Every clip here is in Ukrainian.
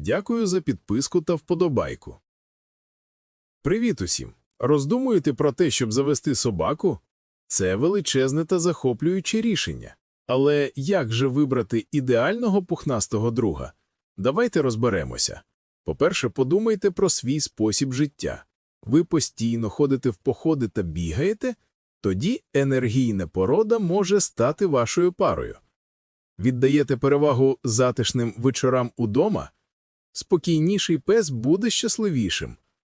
Дякую за підписку та вподобайку. Привіт усім! Роздумуєте про те, щоб завести собаку? Це величезне та захоплююче рішення. Але як же вибрати ідеального пухнастого друга? Давайте розберемося. По-перше, подумайте про свій спосіб життя. Ви постійно ходите в походи та бігаєте? Тоді енергійна порода може стати вашою парою. Віддаєте перевагу затишним вечорам удома? Спокійніший пес буде щасливішим.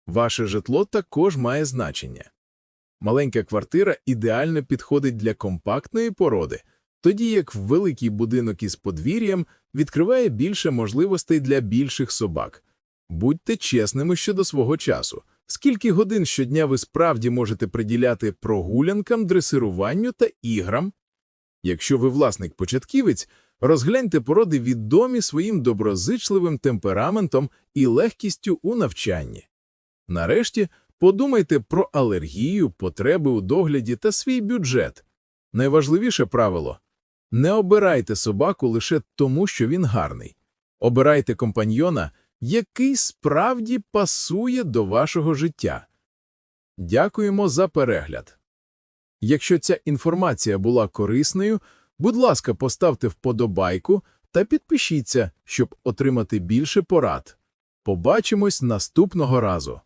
Ваше житло також має значення. Маленька квартира ідеально підходить для компактної породи, тоді як великий будинок із подвір'ям відкриває більше можливостей для більших собак. Будьте чесними щодо свого часу. Скільки годин щодня ви справді можете приділяти прогулянкам, дресируванню та іграм? Якщо ви власник-початківець, розгляньте породи відомі своїм доброзичливим темпераментом і легкістю у навчанні. Нарешті, подумайте про алергію, потреби у догляді та свій бюджет. Найважливіше правило – не обирайте собаку лише тому, що він гарний. Обирайте компаньйона, який справді пасує до вашого життя. Дякуємо за перегляд. Якщо ця інформація була корисною, будь ласка, поставте вподобайку та підпишіться, щоб отримати більше порад. Побачимось наступного разу.